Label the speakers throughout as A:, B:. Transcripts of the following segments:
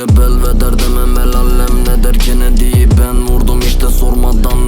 A: Cebel ve derdemem el alem ne der Kennedy'yi ben vurdum işte sormadan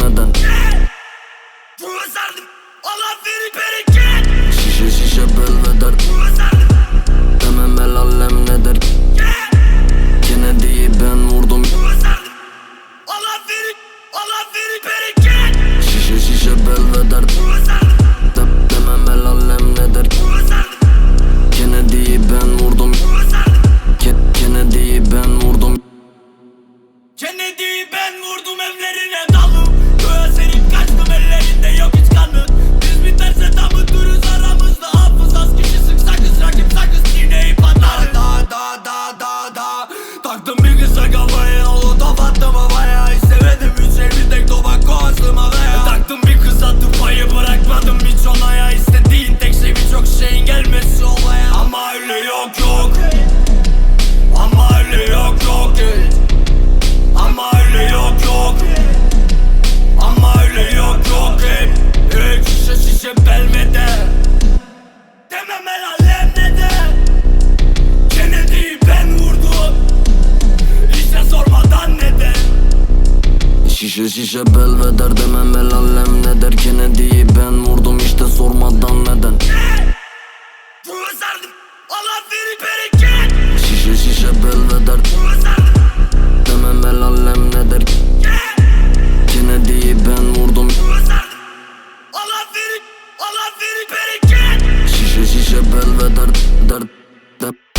B: deep
A: Şişe şişe bel
B: belveder
A: demem el alem. Ne der ki ne Kennedy'yi ben vurdum
B: işte sormadan neden. Allah beni bereket.
A: Şişe şişe belveder Demem el alem. Ne der
B: ki
A: ne Kennedy'yi ben vurdum.
B: Allah beni Allah beni bereket. Şişe şişe
A: belveder Dert, dert